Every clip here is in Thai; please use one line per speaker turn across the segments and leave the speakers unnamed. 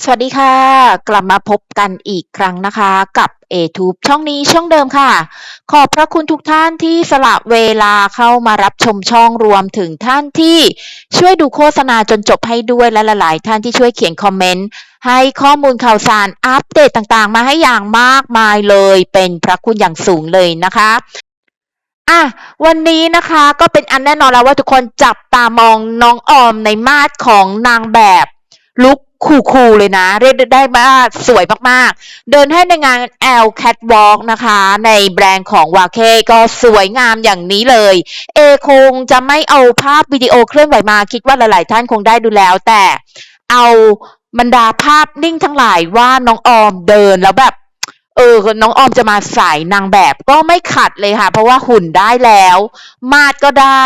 สวัสดีค่ะ กลับมาพบกันอีกครั้งนะคะกับ a t u b e ช่องนี้ช่องเดิมค่ะ ขอบพระคุณทุกท่านที่สละเวลาเข้ามารับชมช่องรวมถึงท่านที่ช่วยดูโฆษณาจนจบให้ด้วยและหลาย ๆ ท่านที่ช่วยเขียนคอมเมนต์ให้ข้อมูลข่าวสารอัปเดตต่าง ๆ มาให้อย่างมากมายเลย เป็นพระคุณอย่างสูงเลยนะคะอะวันนี้นะคะก็เป็นอันแน่นอนแล้วว่าทุกคนจับตามองน้องออมในมาดของนางแบบลุค คูลๆเลยนะ เรียกได้ว่าสวยมากๆ เดินให้ในงาน L Catwalk นะคะ ในแบรนด์ของวาเคก็สวยงามอย่างนี้เลย เอคงจะไม่เอาภาพวิดีโอเคลื่อนไหวมาคิดว่าหลายๆ ท่านคงได้ดูแล้ว แต่เอาบรรดาภาพนิ่งทั้งหลายว่าน้องออมเดินแล้วแบบเออน้องออมจะมาสายนางแบบก็ไม่ขัดเลยค่ะ เพราะว่าหุ่นได้แล้ว มาดก็ได้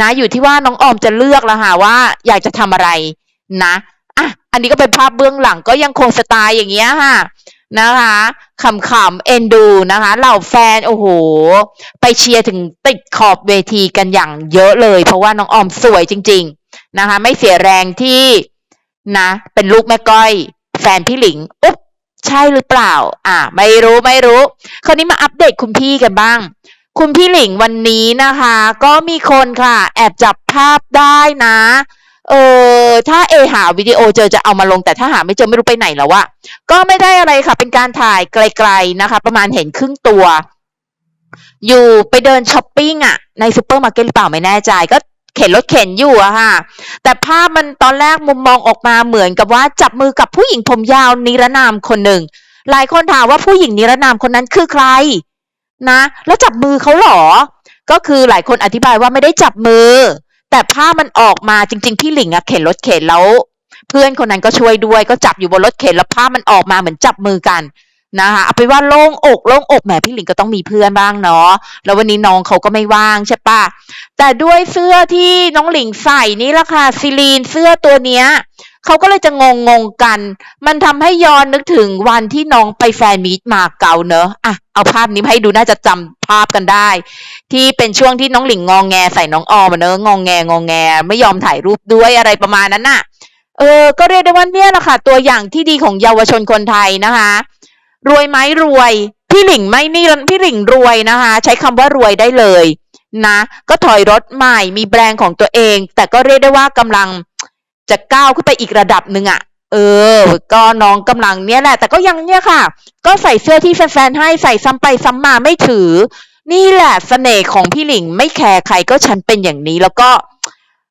นะ อยู่ที่ว่าน้องออมจะเลือกแล้วค่ะว่าอยากจะทำอะไรนะ อันนี้ก็เป็นภาพเบื้องหลังก็ยังคงสไตล์อย่างเงี้ยค่ะนะคะขำๆเอ็นดูนะคะ เหล่าแฟน โอ้โห ไปเชียร์ถึงติดขอบเวทีกันอย่างเยอะเลย เพราะว่าน้องออมสวยจริง ๆนะคะ ไม่เสียแรงที่นะ เป็นลูกแม่ก้อย แฟนพี่หลิง อุ๊บใช่หรือเปล่า อ่า ไม่รู้ไม่รู้ คราวนี้มาอัปเดตคุณพี่กันบ้าง คุณพี่หลิงวันนี้นะคะ ก็มีคนค่ะ แอบจับภาพได้นะ เออถ้าเอหาวิดีโอเจอจะเอามาลงแต่ถ้าหาไม่เจอไม่รู้ไปไหนแล้วอะก็ไม่ได้อะไรค่ะ เป็นการถ่ายไกลๆนะคะ ประมาณเห็นครึ่งตัว อยู่ไปเดินช้อปปิ้งอะในซูเปอร์มาร์เก็ตหรือเปล่าไม่แน่ใจก็เข็นรถเข็นอยู่อะค่ะ แต่ภาพมันตอนแรกมุมมองออกมาเหมือนกับว่าจับมือกับผู้หญิงผมยาวนิรนามคนหนึ่ง หลายคนถามว่าผู้หญิงนิรนามคนนั้นคือใคร นะ แล้วจับมือเขาหรอ ก็คือหลายคนอธิบายว่าไม่ได้จับมือ แต่ผ้ามันออกมาจริง ๆ พี่หลิงอะเข็นรถเข็นแล้ว เพื่อนคนนั้นก็ช่วยด้วย ก็จับอยู่บนรถเข็นแล้วผ้ามันออกมาเหมือนจับมือกันนะคะเอาไปนว่าโล่งอกโล่งอกแหมพี่หลิงก็ต้องมีเพื่อนบ้างเนาะแล้ววันนี้น้องเขาก็ไม่ว่างใช่ปะแต่ด้วยเสื้อที่น้องหลิงใส่นี่ละค่ะซิลีนเสื้อตัวเนี้ย เขาก็เลยจะงงงๆกัน มันทำให้ย้อนนึกถึงวันที่น้องไปแฟนมีตมาเก่าเนอะอะเอาภาพนี้มาให้ดูน่าจะจำภาพกันได้ ที่เป็นช่วงที่น้องหลิงงองแงใส่น้องออมเนอะงองแงงองแง ไม่ยอมถ่ายรูปด้วยอะไรประมาณนั้นน่ะ เออ ก็เรียกได้ว่าเนี่ยแหละค่ะตัวอย่างที่ดีของเยาวชนคนไทยนะคะ รวยไหมรวย พี่หลิงไม่นี่พี่หลิงรวยนะคะ ใช้คำว่ารวยได้เลยนะ ก็ถอยรถใหม่มีแบรนด์ของตัวเอง แต่ก็เรียกได้ว่ากำลัง จะก้าวขึ้นไปอีกระดับหนึ่งอะเออ ก็น้องกำลังเนี่ยแหละ แต่ก็ยังเนี่ยค่ะ ก็ใส่เสื้อที่แฟนๆให้ใส่ซ้ำไปซ้ำมาไม่ถือ นี่แหละเสน่ห์ของพี่หลิงไม่แคร์ใครก็ฉันเป็นอย่างนี้ แล้วก็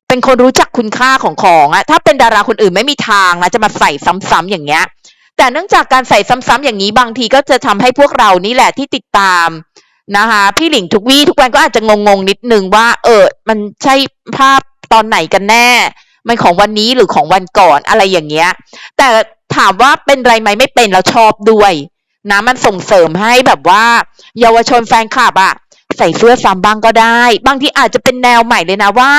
เป็นคนรู้จักคุณค่าของของอะถ้าเป็นดาราคนอื่นไม่มีทางนะจะมาใส่ซ้ำๆอย่างเงี้ย แต่เนื่องจากการใส่ซ้ำๆอย่างนี้บางทีก็จะทำให้พวกเรานี่แหละที่ติดตามนะคะพี่หลิงทุกวี่ทุกวันก็อาจจะงงๆนิดนึงว่า เออ มันใช่ภาพตอนไหนกันแน่ มันของวันนี้หรือของวันก่อนอะไรอย่างเงี้ย แต่ถามว่าเป็นไรไหมไม่เป็นเราชอบด้วยนะมันส่งเสริมให้แบบว่า เยาวชนแฟนคลับอะใส่เสื้อซ้ำบ้างก็ได้ บางทีอาจจะเป็นแนวใหม่เลยนะว่า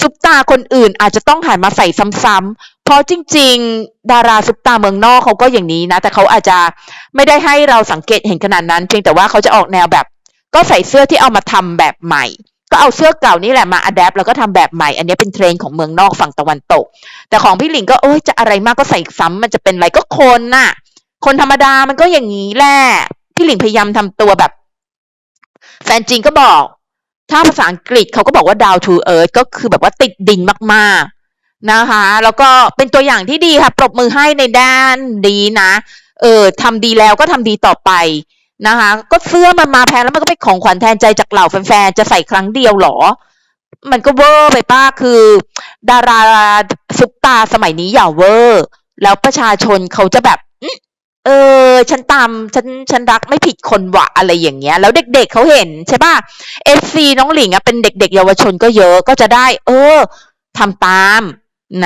ซุปตาคนอื่นอาจจะต้องหันมาใส่ซ้ำๆเพราะจริง ๆ ดาราซุปตาเมืองนอกเขาก็อย่างนี้นะ แต่เขาอาจจะไม่ได้ให้เราสังเกตเห็นขนาดนั้น เพียงแต่ว่าเขาจะออกแนวแบบ ก็ใส่เสื้อที่เอามาทำแบบใหม่ ก็เอาเสื้อเก่านี่แหละมาอัดแอปแล้วก็ทำแบบใหม่ อันนี้เป็นเทรนของเมืองนอกฝั่งตะวันตก แต่ของพี่หลิงก็เอ้ยจะอะไรมากก็ใส่ซ้ำมันจะเป็นอะไรก็คนน่ะ คนธรรมดามันก็อย่างนี้แหละพี่หลิงพยายามทำตัวแบบ แฟนจริงก็บอก ถ้าภาษาอังกฤษเขาก็บอกว่า down to earth ก็คือแบบว่าติดดินมากๆนะคะ แล้วก็เป็นตัวอย่างที่ดีค่ะ ปรบมือให้ในด้านดีนะ เออทำดีแล้วก็ทำดีต่อไป นะคะ ก็เสื้อมันมาแพงแล้วมันก็เป็นของขวัญแทนใจจากเหล่าแฟนๆ จะใส่ครั้งเดียวหรอ มันก็เวอร์ไปป้าคือ ดาราซุปตาสมัยนี้อย่าเวอร์ แล้วประชาชนเขาจะแบบเออ ฉันตามฉันฉันรักไม่ผิดคนหวะอะไรอย่างเงี้ย แล้วเด็กๆเขาเห็นใช่ป่ะเอฟซีน้องหลิงอะเป็นเด็กๆ เยาวชนก็เยอะก็จะได้ เออทำตาม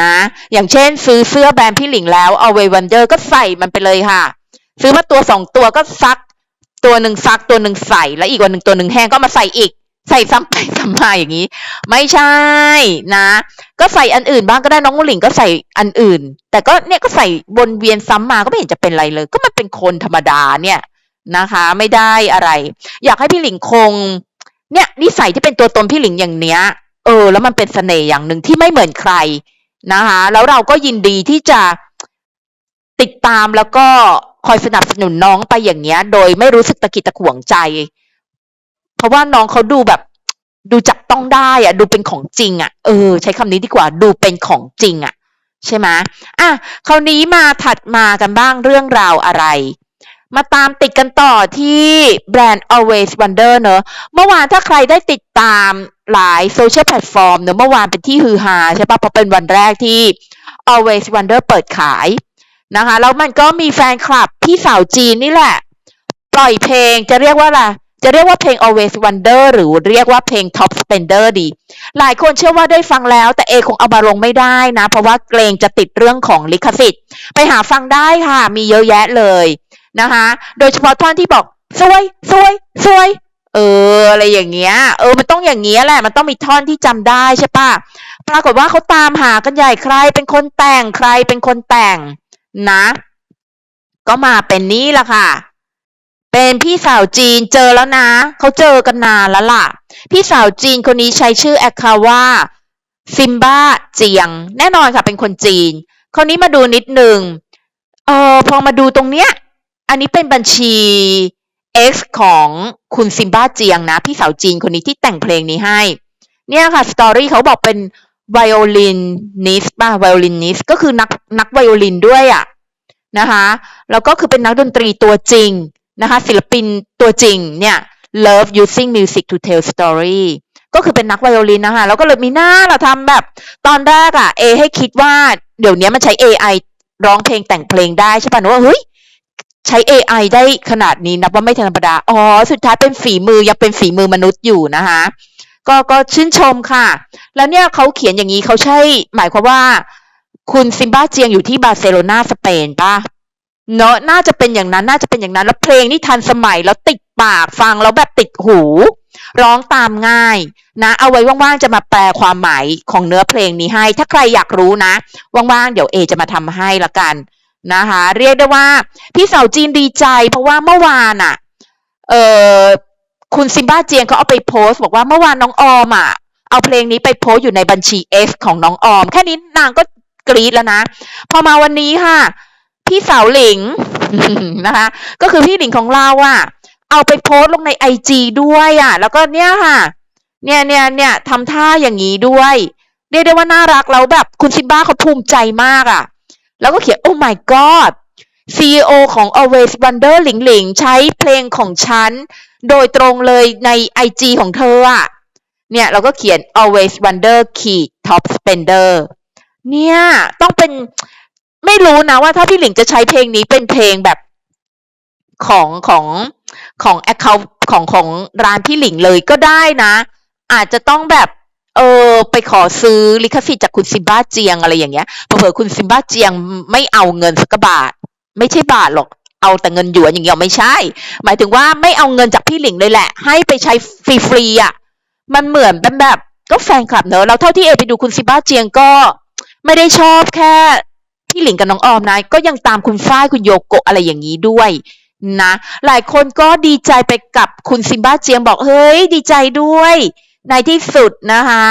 นะ อย่างเช่น ซื้อเสื้อแบรนด์พี่หลิงแล้วเอาเววันเดอร์ก็ใส่มันไปเลยค่ะ ซื้อมาตัวสองตัวก็ซัก ตัวหนึ่งซักตัวหนึ่งใส่ แล้วอีกวันหนึ่งตัวหนึ่งแห้งก็มาใส่อีก ใส่ซ้ำไปซ้ำมาอย่างนี้ ไม่ใช่นะ ก็ใส่อันอื่นบ้างก็ได้น้องหลิงก็ใส่อันอื่น แต่ก็เนี่ยก็ใส่วนเวียนซ้ำมาก็ไม่เห็นจะเป็นไรเลย ก็มันเป็นคนธรรมดาเนี่ยนะคะ ไม่ได้อะไร อยากให้พี่หลิงคง เนี่ยนิสัยที่เป็นตัวตนพี่หลิงอย่างเนี้ย เออ แล้วมันเป็นเสน่ห์อย่างหนึ่งที่ไม่เหมือนใครนะคะ แล้วเราก็ยินดีที่จะติดตามแล้วก็ คอยสนับสนุนน้องไปอย่างเงี้ย โดยไม่รู้สึกตะกิดตะขวงใจ เพราะว่าน้องเขาดูแบบ ดูจับต้องได้อะดูเป็นของจริงอะเออ ใช้คำนี้ดีกว่า ดูเป็นของจริงอะใช่ไหมอะคราวนี้มาถัดมากันบ้างเรื่องราวอะไร มาตามติดกันต่อที่แบรนด์ Always Wonder เนอะเมื่อวานถ้าใครได้ติดตามหลายโซเชียลแพลตฟอร์มเนอะเมื่อวานเป็นที่ฮือฮาใช่ปะเพราะเป็นวันแรกที่ Always Wonder เปิดขาย นะคะ แล้วมันก็มีแฟนคลับพี่สาวจีนนี่แหละ ปล่อยเพลงจะเรียกว่าอะไรจะเรียกว่าเพลง Always Wonder หรือเรียกว่าเพลง Top Spender ดี หลายคนเชื่อว่าได้ฟังแล้ว แต่เอคงเอามาลงไม่ได้นะ เพราะว่าเกรงจะติดเรื่องของลิขสิทธิ์ ไปหาฟังได้ค่ะ มีเยอะแยะเลยนะคะ โดยเฉพาะท่อนที่บอกสวยสวยสวยเอออะไรอย่างเงี้ย เออมันต้องอย่างเงี้ยแหละ มันต้องมีท่อนที่จำได้ใช่ปะปรากฏว่าเขาตามหากันใหญ่ใครเป็นคนแต่งใครเป็นคนแต่ง นะ ก็มาเป็นนี่ละค่ะ เป็นพี่สาวจีนเจอแล้วนะ เขาเจอกันนานแล้วล่ะ พี่สาวจีนคนนี้ใช้ชื่อแอคคาว่าซิมบ้าเจียง แน่นอนค่ะ เป็นคนจีน คนนี้มาดูนิดหนึ่งเออพอมาดูตรงเนี้ย อันนี้เป็นบัญชี X ของคุณซิมบ้าเจียงนะ พี่สาวจีนคนนี้ที่แต่งเพลงนี้ให้ เนี่ยค่ะสตอรี่เขาบอกเป็น ไวโอลินนิสป่ะไวโอลินนิสก็คือนักนักไวโอลินด้วยอะ่ะนะคะแล้วก็คือเป็นนักดนตรีตัวจริงนะคะศิลปินตัวจริงเนี่ย love using music to tell story ก็คือเป็นนักไวโอลินนะคะแล้วก็เลยมีหน้าเราทำแบบ ตอนแรกอะ่ะเอให้คิดว่าเดี๋ยวนี้มันใช้ AI ร้องเพลงแต่งเพลงได้ใช่ป่ะหนูว่าเฮ้ยใช้ AI ได้ขนาดนี้นับว่าไม่ธรรมดา อ๋อ สุดท้ายเป็นฝีมือยังเป็นฝีมือมนุษย์อยู่นะคะ ก็ก็ชื่นชมค่ะ แล้วเนี่ยเขาเขียนอย่างนี้เขาใช่ หมายความว่า คุณซิมบ้าเจียงอยู่ที่บาร์เซโลนาสเปนป่ะเนอะน่าจะเป็นอย่างนั้นน่าจะเป็นอย่างนั้น แล้วเพลงนี่ทันสมัยแล้วติดปากฟังแล้วแบบติดหู ร้องตามง่ายนะ เอาไว้ว่างๆจะมาแปลความหมายของเนื้อเพลงนี้ให้ ถ้าใครอยากรู้นะว่างๆเดี๋ยวเอจะมาทำให้ละกันนะคะ เรียกได้ว่า พี่สาวจีนดีใจ เพราะว่าเมื่อวานอะ เออ คุณซิมบ้าเจียงเขาเอาไปโพสต์บอกว่าเมื่อวานน้องออมอะเอาเพลงนี้ไปโพสต์อยู่ในบัญชี X ของน้องออม แค่นี้นางก็กรี๊ดแล้วนะ พอมาวันนี้ค่ะ พี่สาวหลิงนะคะ ก็คือพี่หลิงของเราอะ เอาไปโพสต์ลงในไอจีด้วยอะ แล้วก็เนี่ยค่ะ เนี่ยเนี่ยเนี่ยทำท่าอย่างนี้ด้วยเรียกได้ว่าน่ารักแล้วแบบคุณซิมบ้าเขาภูมิใจมากอะ แล้วก็เขียน oh my god CEO ของ Always Wonder หลิงหลิงใช้เพลงของฉัน โดยตรงเลยใน IG ของเธออะเนี่ยเราก็เขียน Always Wonder Key Top Spender เนี่ยต้องเป็นไม่รู้นะว่าถ้าพี่หลิงจะใช้เพลงนี้เป็นเพลงแบบของของของ account ของของร้านพี่หลิงเลยก็ได้นะ อาจจะต้องแบบเออไปขอซื้อลิขสิทธิ์จากคุณซิมบ้าเจียงอะไรอย่างเงี้ยเผื่อคุณซิมบ้าเจียงไม่เอาเงินสักบาท ไม่ใช่บาทหรอกเอาแต่เงินหยวนอย่างเงี้ยไม่ใช่ หมายถึงว่าไม่เอาเงินจากพี่หลิงเลยแหละ ให้ไปใช้ฟรีๆอะมันเหมือนเป็นแบบก็แฟนคลับเนอะแล้วเท่าที่เอไปดูคุณซิมบ้าเจียงก็ ไม่ได้ชอบแค่พี่หลิงกับน้องออมนะก็ยังตามคุณฝ้ายคุณโยโกะอะไรอย่างนี้ด้วยนะ หลายคนก็ดีใจไปกับคุณซิมบ้าเจียงบอกเฮ้ย ดีใจด้วย ในที่สุดนะคะ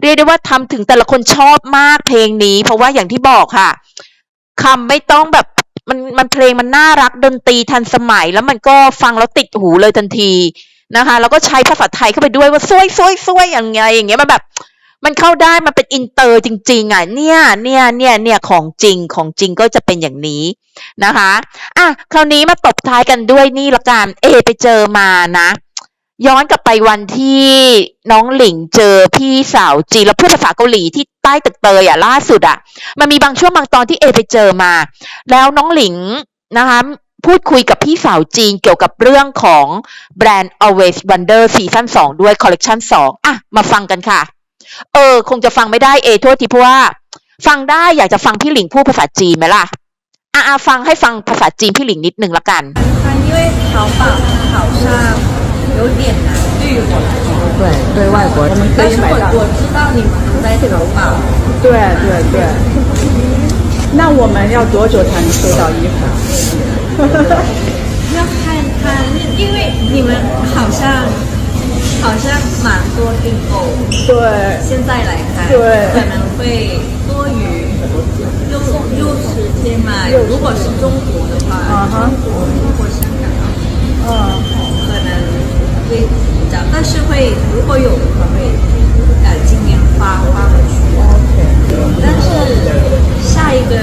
เรียกได้ว่าทำถึงแต่ละคนชอบมากเพลงนี้ เพราะว่าอย่างที่บอกค่ะคำไม่ต้องแบบ มันมันเพลงมันน่ารักดนตรีทันสมัย แล้วมันก็ฟังแล้วติดหูเลยทันทีนะคะ แล้วก็ใช้ภาษาไทยเข้าไปด้วยว่าซวยซวยซวยอย่างเงี้ยอย่างเงี้ยมันแบบ มันเข้าได้มันเป็นอินเตอร์จริง ๆอะเนี่ยเนี่ยเนี่ยเนี่ยของจริงของจริงก็จะเป็นอย่างนี้นะคะอะคราวนี้มาตบท้ายกันด้วยนี่ละกันเอไปเจอมานะ ย้อนกลับไปวันที่น้องหลิงเจอพี่สาวจีแล้วพูดภาษาเกาหลีที่ใต้ตึกเตยอะล่าสุดอะ มันมีบางช่วงบางตอนที่เอไปเจอมา แล้วน้องหลิงนะคะพูดคุยกับพี่สาวจีนเกี่ยวกับเรื่องของแบรนด์ Always Wonder ซีซั่น2ด้วยคอลเลกชัน2อะ มาฟังกันค่ะ เออ คงจะฟังไม่ได้เอโทษทีเพราะว่า ฟังได้อยากจะฟังพี่หลิงพูดภาษาจีนไหมล่ะ อะฟังให้ฟังภาษาจีนพี่หลิงนิดนึงละกัน
有点难对于我来说，
对对外国人
但是我。我知道你们在淘宝，
对对对。那我们要多久才能收到衣服？
要看看，因为你们好像好像蛮多订购，
对
现在来看
对
可能会多于六六十天嘛，如果是中国的话，
啊哈
中国香港
嗯
会比较，但是会如果有的话会呃今年发发回去
，，OK，
但是下一个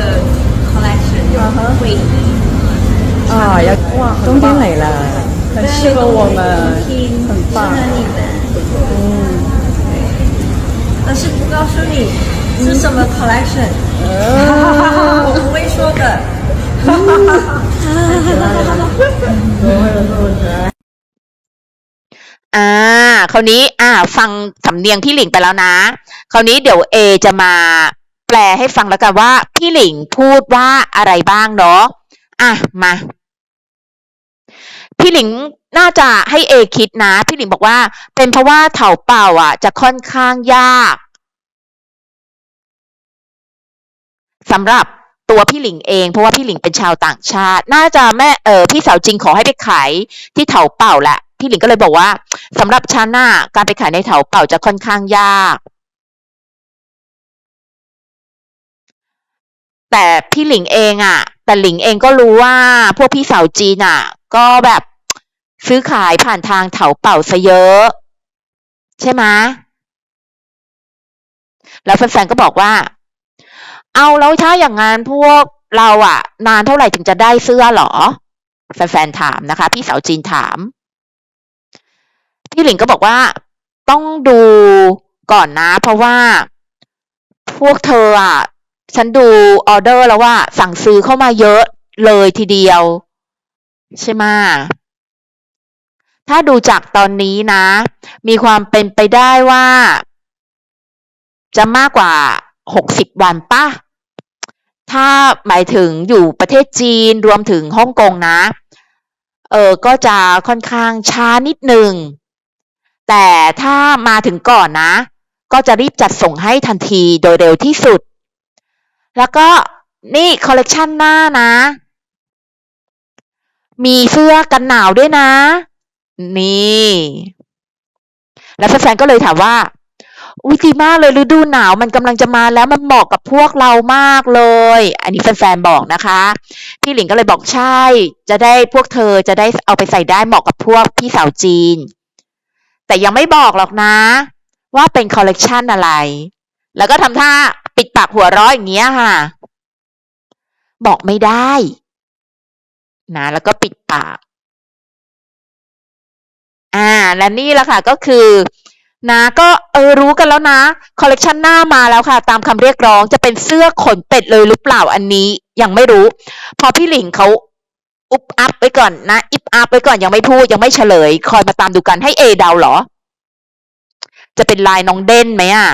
collection 就
啊哈
会
啊，要哇，冬天来了，很适合我们，
听
很棒
适合你们，
嗯，
但是不告诉你是什么 collection，、
哦。
我不会说的。
อ่าคราวนี้อ่าฟังสำเนียงพี่หลิงไปแล้วนะ คราวนี้เดี๋ยวเอจะมาแปลให้ฟังแล้วกันว่า พี่หลิงพูดว่าอะไรบ้างเนาะอะมา พี่หลิงน่าจะให้เอคิดนะ พี่หลิงบอกว่า เป็นเพราะว่าเถาเป่าอะ จะค่อนข้างยากสำหรับตัวพี่หลิงเองเพราะว่าพี่หลิงเป็นชาวต่างชาติ น่าจะแม่เออพี่สาวจริงขอให้ไปขายที่เถาเป่าแหละ พี่หลิงก็เลยบอกว่าสำหรับฉันน่ะการไปขายในเถาเป่าจะค่อนข้างยาก แต่พี่หลิงเองอะ แต่หลิงเองก็รู้ว่าพวกพี่สาวจีนอะ ก็แบบซื้อขายผ่านทางเถาเป่าซะเยอะ ใช่ไหมแล้วแฟนๆก็บอกว่า เอาแล้วถ้าอย่างงั้นพวกเราอะนานเท่าไหร่ถึงจะได้เสื้อหรอ แฟนๆถามนะคะ พี่สาวจีนถาม พี่หลิงก็บอกว่าต้องดูก่อนนะ เพราะว่าพวกเธออะฉันดูออเดอร์แล้วว่า สั่งซื้อเข้ามาเยอะเลยทีเดียว ใช่ไหมถ้าดูจากตอนนี้นะ มีความเป็นไปได้ว่า จะมากกว่าหกสิบวันป่ะ ถ้าหมายถึงอยู่ประเทศจีนรวมถึงฮ่องกงนะ เออก็จะค่อนข้างช้านิดหนึ่ง แต่ถ้ามาถึงก่อนนะ ก็จะรีบจัดส่งให้ทันทีโดยเร็วที่สุด แล้วก็นี่คอลเลกชันหน้านะ มีเสื้อกันหนาวด้วยนะ นี่ แล้วแฟนๆก็เลยถามว่า อุ้ยดีมากเลยฤดูหนาวมันกำลังจะมาแล้วมันเหมาะกับพวกเรามากเลย อันนี้แฟนๆบอกนะคะ พี่หลิงก็เลยบอกใช่ จะได้พวกเธอจะได้เอาไปใส่ได้เหมาะกับพวกพี่สาวจีน แต่ยังไม่บอกหรอกนะ ว่าเป็นคอลเลกชันอะไร แล้วก็ทำท่าปิดปากหัวร้อยอย่างเงี้ยค่ะ บอกไม่ได้นะแล้วก็ปิดปาก อ่า และนี่แหละค่ะ ก็คือ นะ ก็เออรู้กันแล้วนะ คอลเลกชันหน้ามาแล้วค่ะ ตามคำเรียกร้องจะเป็นเสื้อขนเป็ดเลยหรือเปล่าอันนี้ ยังไม่รู้ พอพี่หลิงเขา อุบอัพไว้ก่อนนะอิบอัพไว้ก่อนยังไม่พูดยังไม่เฉลย คอยมาตามดูกันให้เอเดาเหรอ จะเป็นลายน้องเด่นไหมอะ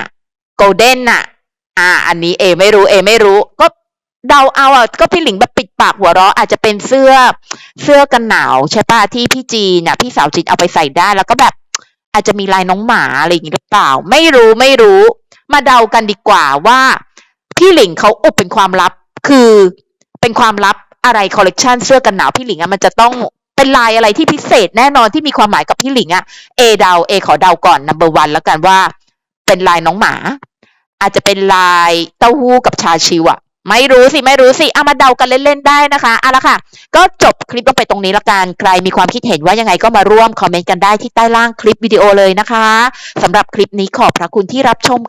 โกลเด้นอะ อ่า อันนี้เอ ไม่รู้เอ ไม่รู้ ก็เดาเอาอะก็พี่หลิงแบบปิดปากหัวเราะอาจจะเป็นเสื้อเสื้อกันหนาวใช่ปะที่พี่จีนน่ะ พี่สาวจีนเอาไปใส่ได้แล้วก็แบบ อาจจะมีลายน้องหมาอะไรอย่างนี้หรือเปล่า ไม่รู้ไม่รู้ มาเดากันดีกว่าว่า พี่หลิงเขาอุบเป็นความลับ คือเป็นความลับ อะไรคอลเลกชันเสื้อกันหนาวพี่หลิงอะมันจะต้องเป็นลายอะไรที่พิเศษแน่นอนที่มีความหมายกับพี่หลิงอะเอเดาเอขอเดาก่อน number one แล้วกันว่า เป็นลายน้องหมา อาจจะเป็นลายเต้าหู้กับชาชิวอะไม่รู้สิ ไม่รู้สิเอามาเดากันเล่น ๆ ได้นะคะเอาละค่ะ ก็จบคลิปลงไปตรงนี้ละกัน ใครมีความคิดเห็นว่ายังไงก็มาร่วมคอมเมนต์กันได้ที่ใต้ล่างคลิปวิดีโอเลยนะคะสำหรับคลิปนี้ขอบพระคุณที่รับชม